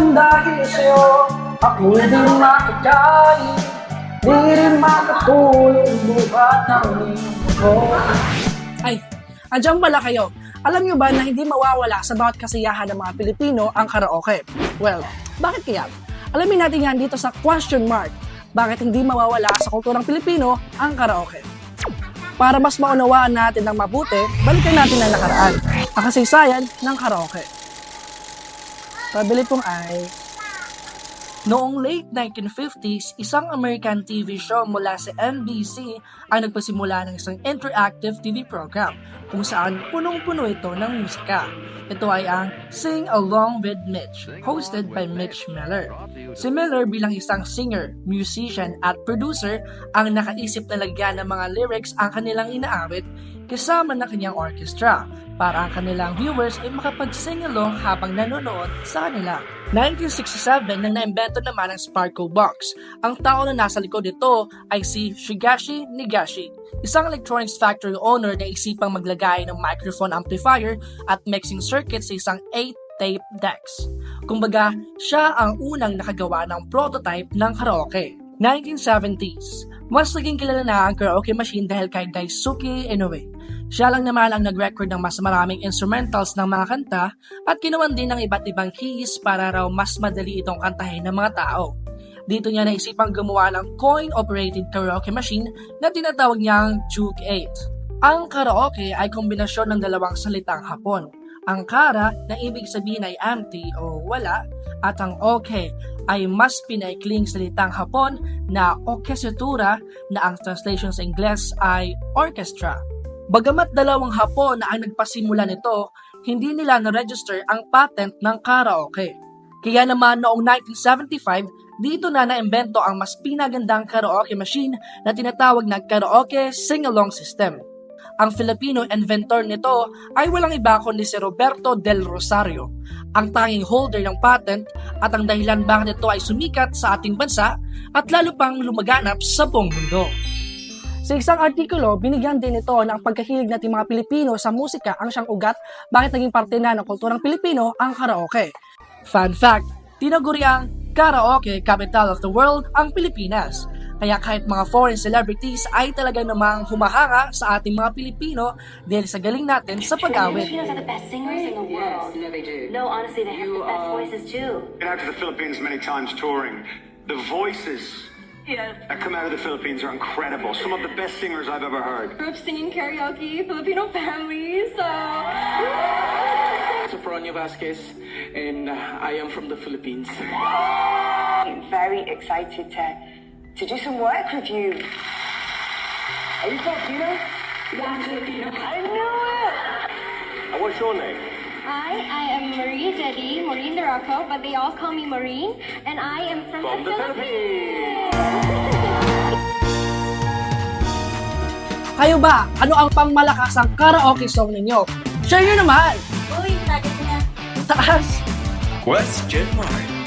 nang dahil sa'yo Ako'y di makakain Di rin makatulog buhat ng linggo Ay, andyan pala kayo. Alam nyo ba na hindi mawawala sa bawat kasiyahan ng mga Pilipino ang karaoke? Well, bakit kaya? Alamin natin yan dito sa question mark. Bakit hindi mawawala sa kulturang Pilipino ang karaoke? Para mas maunawaan natin ng mabuti, balikan natin ang nakaraan. Ang kasaysayan ng karaoke. Pabili pong ay... Noong late 1950s, isang American TV show mula sa NBC ay nagpasimula ng isang interactive TV program kung saan punong-puno ito ng musika. Ito ay ang Sing Along with Mitch, hosted by Mitch Miller. Si Miller bilang isang singer, musician at producer ang nakaisip na lagyan ng mga lyrics ang kanilang inaawit kasama ng kanyang orchestra para ang kanilang viewers ay makapag-sing along habang nanonood sa kanila. 1967 nang naimbento naman ang Sparkle Box. Ang tao na nasa likod nito ay si Shigashi Nigashi, isang electronics factory owner na isipang maglagay ng microphone amplifier at mixing circuit sa isang 8-tape decks. Kumbaga, siya ang unang nakagawa ng prototype ng karaoke. 1970s, mas naging kilala na ang karaoke machine dahil kay Daisuke Inoue. Siya lang naman ang nag-record ng mas maraming instrumentals ng mga kanta at kinuwan din ng iba't ibang keys para raw mas madali itong kantahin ng mga tao. Dito niya naisipang gumawa ng coin-operated karaoke machine na tinatawag niyang Juke 8. Ang karaoke ay kombinasyon ng dalawang salitang Hapon. Ang kara na ibig sabihin ay empty o wala at ang okay ay mas pinaikling salitang Hapon na orkestratura na ang translation sa Ingles ay orchestra. Bagamat dalawang Hapon na ang nagpasimula nito, hindi nila na-register ang patent ng karaoke. Kaya naman noong 1975, dito na naimbento ang mas pinagandang karaoke machine na tinatawag na karaoke sing-along system. Ang Filipino inventor nito ay walang iba kundi si Roberto Del Rosario, ang tanging holder ng patent at ang dahilan bakit ito ay sumikat sa ating bansa at lalo pang lumaganap sa buong mundo. Sa isang artikulo, binigyan din ito ng pagkahilig nating mga Pilipino sa musika ang siyang ugat bakit naging parte na ng kulturang Pilipino ang karaoke. Fun fact, tinaguri ang karaoke capital of the world ang Pilipinas. Kaya kahit mga foreign celebrities ay talaga namang humahanga sa ating mga Pilipino dahil sa galing natin sa pag-awit. Filipinos are the best singers in the world. no, they do. No, honestly, they have You, the best uh, voices too. been out to the Philippines many times touring. The voices Yes. that come out of the Philippines are incredible. Some of the best singers I've ever heard. grew up singing karaoke, Filipino family, so Sofronio Vasquez, and uh, I am from the Philippines. I'm very excited to to do some work with you. Are you Filipino? I knew it. And what's your name? I, I am Marie Dedi, Maureen Duraco, but they all call me Maureen, and I am from, From the Philippines. Kayo ba? Ano ang pangmalakasang karaoke song ninyo? Share nyo naman! Uy, target na. Taas! Question mark.